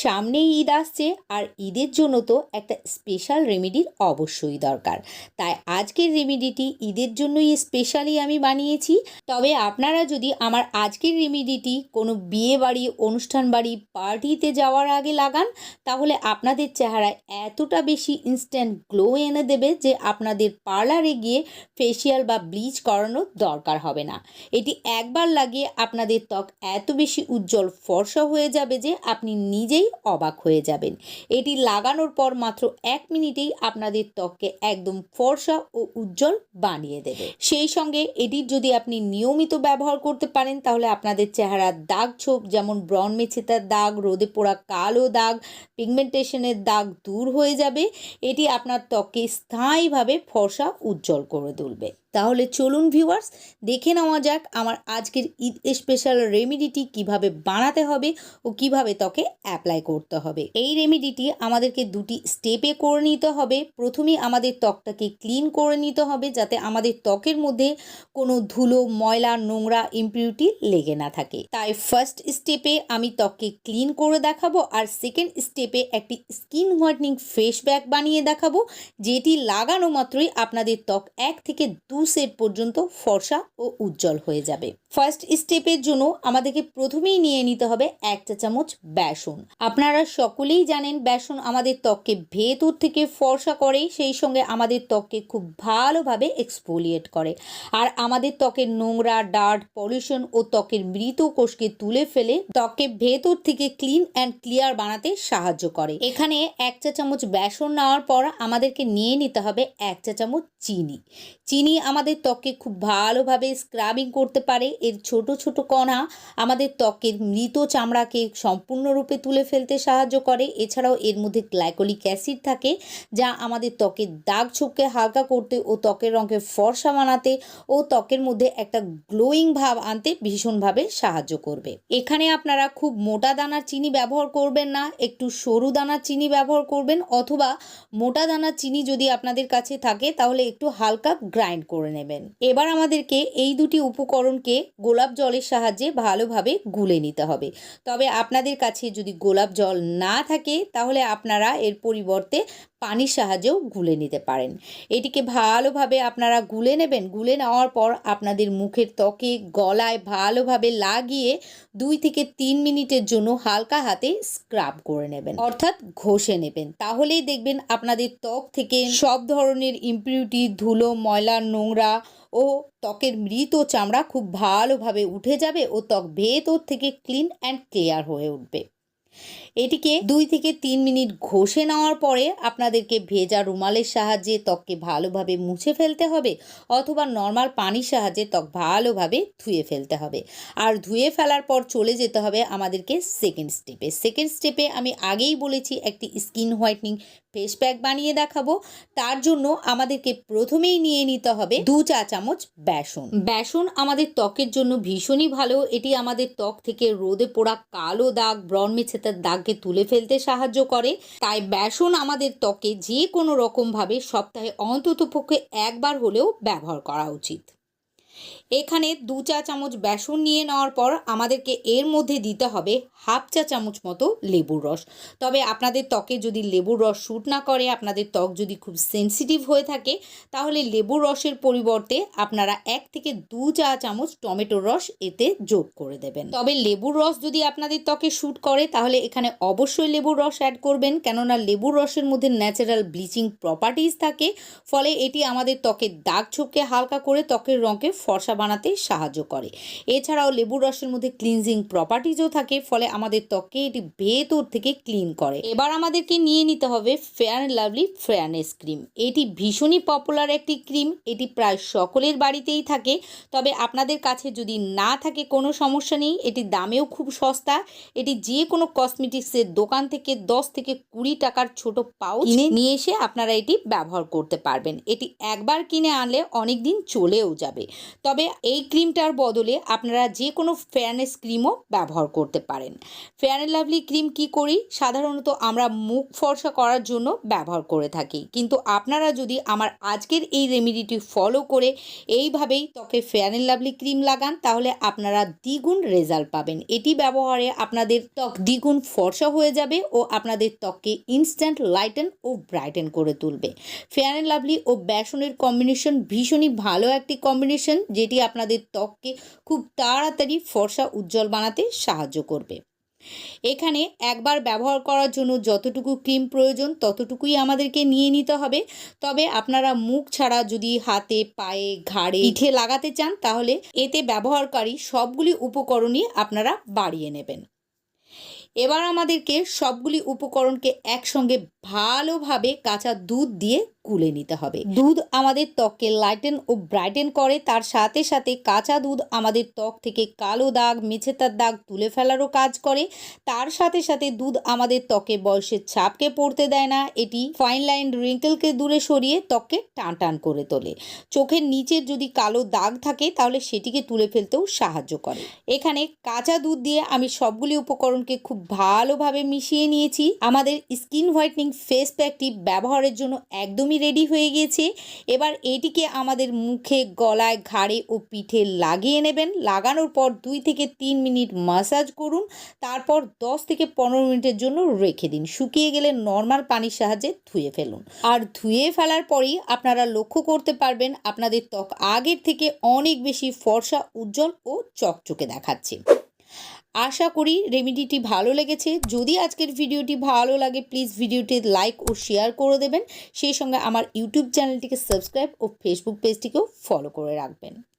সামনেই ঈদ আসছে আর ঈদের জন্য তো একটা স্পেশাল রেমেডির অবশ্যই দরকার। তাই আজকের রেমেডিটি ঈদের জন্যই স্পেশালি আমি বানিয়েছি। তবে আপনারা যদি আমার আজকের রেমেডিটি কোনো বিয়ে বাড়ি অনুষ্ঠান বাড়ি পার্টিতে যাওয়ার আগে লাগান, তাহলে আপনাদের চেহারায় এতটা বেশি ইনস্ট্যান্ট গ্লো এনে দেবে যে আপনাদের পার্লারে গিয়ে ফেসিয়াল বা ব্লিচ করানোর দরকার হবে না। এটি একবার লাগিয়ে আপনাদের ত্বক এত বেশি উজ্জ্বল, ফর্সা হয়ে যাবে যে আপনি নিজেই অবাক হয়ে যাবেন। এটি লাগানোর পর মাত্র এক মিনিটেই আপনাদের ত্বককে একদম ফর্সা ও উজ্জ্বল বানিয়ে দেবে। সেই সঙ্গে এটির যদি আপনি নিয়মিত ব্যবহার করতে পারেন, তাহলে আপনাদের চেহারার দাগ ছোপ যেমন ব্রন মেছেতার দাগ, রোদে পোড়া কালো দাগ, পিগমেন্টেশনের দাগ দূর হয়ে যাবে। এটি আপনার ত্বককে স্থায়ীভাবে ফর্সা, উজ্জ্বল করে তুলবে। তাহলে চলুন ভিউয়ার্স দেখে নেওয়া যাক আমার আজকের ঈদ স্পেশাল রেমিডিটি কীভাবে বানাতে হবে ও কীভাবে ত্বকে অ্যাপ্লাই করতে হবে। এই রেমিডিটি আমাদেরকে দুটি স্টেপে করে নিতে হবে। প্রথমেই আমাদের ত্বকটাকে ক্লিন করে নিতে হবে যাতে আমাদের ত্বকের মধ্যে কোনো ধুলো, ময়লা, নোংরা ইমপিউরিটি লেগে না থাকে। তাই ফার্স্ট স্টেপে আমি ত্বককে ক্লিন করে দেখাবো আর সেকেন্ড স্টেপে একটি স্কিন হোয়াইটনিং ফেস প্যাক বানিয়ে দেখাবো, যেটি লাগানো মাত্রই আপনাদের ত্বক এক থেকে দু সেট পর্যন্ত ফর্সা ও উজ্জ্বল হয়ে যাবে। ফার্স্ট স্টেপের জন্য আমাদেরকে প্রথমেই নিয়ে নিতে হবে এক চা চামচ বেসন। আপনারা সকলেই জানেন বেসন আমাদের ত্বককে ভেতর থেকে ফর্সা করে, সেই সঙ্গে আমাদের ত্বককে খুব ভালোভাবে এক্সফোলিয়েট করে। আর আমাদের ত্বকের নোংরা ডার্ট পলিউশন ও ত্বকের মৃত কোষকে তুলে ফেলে ত্বককে ভেতর থেকে ক্লিন অ্যান্ড ক্লিয়ার বানাতে সাহায্য করে। এখানে এক চা চামচ বেসন নেওয়ার পর আমাদেরকে নিয়ে নিতে হবে এক চা চামচ চিনি। চিনি আমাদের ত্বককে খুব ভালোভাবে স্ক্রাবিং করতে পারে। এর ছোট ছোট কণা আমাদের ত্বকের মৃত চামড়াকে সম্পূর্ণরূপে তুলে ফেলতে সাহায্য করে। এছাড়াও এর মধ্যে গ্লাইকোলিক অ্যাসিড থাকে, যা আমাদের ত্বকের দাগ ছোপকে হালকা করতে ও ত্বকের রঙকে ফর্সা বানাতে ও ত্বকের মধ্যে একটা গ্লোয়িং ভাব আনতে ভীষণভাবে সাহায্য করবে। এখানে আপনারা খুব মোটা দানার চিনি ব্যবহার করবেন না, একটু সরু দানার চিনি ব্যবহার করবেন, অথবা মোটা দানার চিনি যদি আপনাদের কাছে থাকে, তাহলে একটু হালকা গ্রাইন্ড করে নেবেন। এবার আমাদেরকে এই দুটি উপকরণকে গোলাপ জলের সাহায্যে ভালোভাবে গুলে নিতে হবে। তবে আপনাদের কাছে যদি গোলাপ জল না থাকে, তাহলে আপনারা এর পরিবর্তে পানির সাহায্যেও গুলে নিতে পারেন। এটিকে ভালোভাবে আপনারা গুলে নেবেন। গুলে নেওয়ার পর আপনাদের মুখের ত্বকে, গলায় ভালোভাবে লাগিয়ে দুই থেকে তিন মিনিটের জন্য হালকা হাতে স্ক্রাব করে নেবেন। অর্থাৎ ঘষে নেবেন। তাহলেই দেখবেন আপনাদের ত্বক থেকে সব ধরনের ইমপিউরিটি, ধুলো, ময়লা, নোংরা ও ত্বকের মৃত চামড়া খুব ভালোভাবে উঠে যাবে ও ত্বক ভেতর থেকে ক্লিন অ্যান্ড ক্লিয়ার হয়ে উঠবে। এটিকে দুই থেকে তিন মিনিট ঘষে নেওয়ার পরে আপনাদেরকে ভেজা রুমালের সাহায্যে ত্বককে ভালোভাবে মুছে ফেলতে হবে অথবা নর্মাল পানির সাহায্যে ত্বক ভালোভাবে ধুয়ে ফেলতে হবে। আর ধুয়ে ফেলার পর চলে যেতে হবে আমাদেরকে সেকেন্ড স্টেপে সেকেন্ড স্টেপে আমি আগেই বলেছি একটি স্কিন হোয়াইটনিং ফেস প্যাক বানিয়ে দেখাবো। তার জন্য আমাদেরকে প্রথমেই নিয়ে নিতে হবে দু চা চামচ বেসন। বেসন আমাদের ত্বকের জন্য ভীষণই ভালো। এটি আমাদের ত্বক থেকে রোদে পোড়া কালো দাগ, ব্রণ মেছেতার দাগকে তুলে ফেলতে সাহায্য করে। তাই বেসন আমাদের ত্বকে যে কোনো রকমভাবে সপ্তাহে অন্ততপক্ষে একবার হলেও ব্যবহার করা উচিত। এখানে দু চা চামচ বেসন নিয়ে নেওয়ার পর আমাদেরকে এর মধ্যে দিতে হবে হাফ চা চামচ মতো লেবুর রস। তবে আপনাদের ত্বকে যদি লেবুর রস শ্যুট না করে, আপনাদের ত্বক যদি খুব সেন্সিটিভ হয়ে থাকে, তাহলে লেবুর রসের পরিবর্তে আপনারা এক থেকে দু চা চামচ টমেটোর রস এতে যোগ করে দেবেন। তবে লেবুর রস যদি আপনাদের ত্বকে শ্যুট করে, তাহলে এখানে অবশ্যই লেবুর রস অ্যাড করবেন, কেননা লেবুর রসের মধ্যে ন্যাচারাল ব্লিচিং প্রপার্টিজ থাকে। ফলে এটি আমাদের ত্বকের দাগ ছোপকে হালকা করে ত্বকের রঙকে ফর্সা বানাতে সাহায্য করে। এছাড়াও লেবুর রসের মধ্যে ক্লিনজিং প্রপার্টিজও থাকে ফলে আমাদের ত্বককে এটি ভেতর থেকে ক্লিন করে। এবার আমাদেরকে নিয়ে নিতে হবে fair and lovely fairness cream এটি ভীষণই পপুলার একটি ক্রিম এটি প্রায় সকলের বাড়িতেই থাকে। তবে আপনাদের কাছে যদি না থাকে কোনো সমস্যা নেই এটি দামেও খুব সস্তা। এটি যে কোনো কসমেটিক্সের দোকান থেকে দশ থেকে কুড়ি টাকার ছোট পাউচ নিয়ে এসে আপনারা এটি ব্যবহার করতে পারবেন। এটি একবার কিনে আনলে অনেক দিন চলেও যাবে। তবে এই ক্রিমটার বদলে আপনারা যে কোনো ফেয়ারনেস ক্রিমও ব্যবহার করতে পারেন। ফেয়ার অ্যান্ড লাভলি ক্রিম কি করি? সাধারণত আমরা মুখ ফর্সা করার জন্য ব্যবহার করে থাকি। কিন্তু আপনারা যদি আমার আজকের এই রেমেডিটি ফলো করে এইভাবেই ত্বকে ফেয়ার অ্যান্ড লাভলি ক্রিম লাগান, তাহলে আপনারা দ্বিগুণ রেজাল্ট পাবেন। এটি ব্যবহারে আপনাদের ত্বক দ্বিগুণ ফর্সা হয়ে যাবে ও আপনাদের ত্বককে ইনস্ট্যান্ট লাইটেন ও ব্রাইটেন করে তুলবে। ফেয়ার অ্যান্ড লাভলি ও বেসনের কম্বিনেশন ভীষণই ভালো একটি কম্বিনেশন, যেটি আপনাদের ত্বককে খুব তাড়াতাড়ি ফর্সা উজ্জ্বল বানাতে সাহায্য করবে। এখানে একবার ব্যবহার করার জন্য যতটুকু ক্রিম প্রয়োজন ততটুকুই আমাদেরকে নিয়ে নিতে হবে। তবে আপনারা মুখ ছাড়া যদি হাতে, পায়ে, ঘাড়ে পিঠে লাগাতে চান তাহলে এতে ব্যবহারকারী সবগুলি উপকরণই আপনারা বাড়িয়ে নেবেন। এবার আমাদেরকে সবগুলি উপকরণকে একসঙ্গে ভালোভাবে কাঁচা দুধ দিয়ে গুলে নিতে হবে। দুধ আমাদের ত্বককে লাইটেন ও ব্রাইটেন করে, তার সাথে সাথে কাঁচা দুধ আমাদের ত্বক থেকে কালো দাগ মেছেতার দাগ তুলে ফেলারও কাজ করে। তার সাথে সাথে দুধ আমাদের ত্বকে বয়সের ছাপকে পড়তে দেয় না, এটি ফাইন লাইন রিঙ্কেলকে দূরে সরিয়ে ত্বককে টান টান করে তোলে। চোখের নিচের যদি কালো দাগ থাকে, তাহলে সেটিকে তুলে ফেলতেও সাহায্য করে। এখানে কাঁচা দুধ দিয়ে আমি সবগুলি উপকরণকে খুব ভালোভাবে মিশিয়ে নিয়েছি। আমাদের স্কিন হোয়াইটনিং ফেস প্যাকটি ব্যবহারের জন্য একদমই রেডি হয়ে গিয়েছে। এবার এটিকে আমাদের মুখে, গলায়, ঘাড়ে ও পিঠে লাগিয়ে নেবেন। লাগানোর পর দুই থেকে তিন মিনিট মাসাজ করুন। তারপর দশ থেকে পনেরো মিনিটের জন্য রেখে দিন। শুকিয়ে গেলে নর্মাল পানির সাহায্যে ধুয়ে ফেলুন। আর ধুয়ে ফেলার পরেই আপনারা লক্ষ্য করতে পারবেন, আপনাদের ত্বক আগের থেকে অনেক বেশি ফর্সা, উজ্জ্বল ও চকচকে দেখাচ্ছে। আশা করি রেমিডিটি ভালো লেগেছে। যদি আজকের ভিডিওটি ভালো লাগে প্লিজ ভিডিওটি লাইক ও শেয়ার করে দেবেন। সেই সঙ্গে আমার ইউটিউব চ্যানেলটিকে সাবস্ক্রাইব ও ফেসবুক পেজটিকেও ফলো করে রাখবেন।